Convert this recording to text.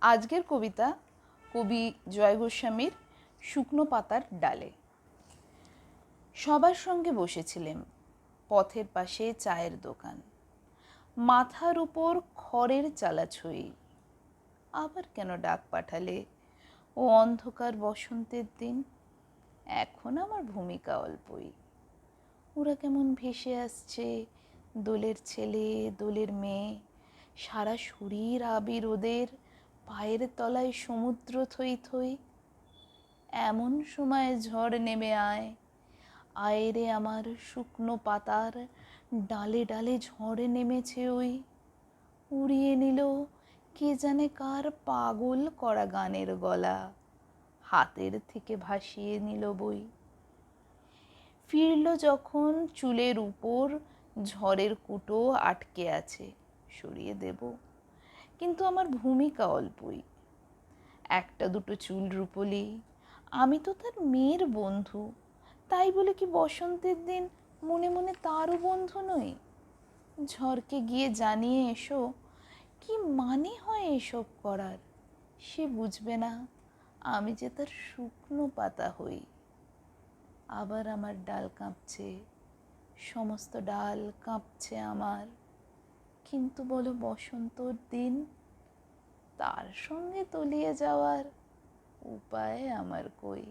আজকের কবিতা কবি জয় গোস্বামীর শুকনো পাতার ডালে। সবার সঙ্গে বসেছিলেন পথের পাশে চায়ের দোকান। মাথার উপর খড়ের চালাছই আবার কেন ডাক পাঠালে? ও অন্ধকার বসন্তের দিন। এখন আমার ভূমিকা অল্পই। ওরা কেমন ভেসে আসছে? দোলের ছেলে, দোলের মেয়ে। সারা শরীর আবির ওদের। পায়ের তলায় সমুদ্র থই থই, এমন সময় ঝড় নেমে আয়। আয় রে আমার শুকনো পাতার ডালে ডালে ঝড়ে নেমেছে ওই। উড়িয়ে নিল কে জানে কার পাগল করা গানের গলা। হাতের থেকে ভাসিয়ে নিল বই। ফিরল যখন চুলের উপর, ঝড়ের কুটো আটকে আছে, সরিয়ে দেব। কিন্তু আমার ভূমিকা অল্পই। একটা দুটো চুল রূপলি। আমি তো তার মেয়ের বন্ধু। তাই বলে কি বসন্তের দিন মনে মনে তারও বন্ধু নই? ঝড়কে গিয়ে জানিয়ে এসো, কি মানে হয় এসব করার? সে বুঝবে না, আমি যে তার শুকনো পাতা হই। আবার আমার ডাল কাঁপছে, সমস্ত ডাল কাঁপছে আমার। কিন্তু বলো বসন্তর দিন তার সঙ্গে তলিয়ে যাওয়ার উপায় আমার কই?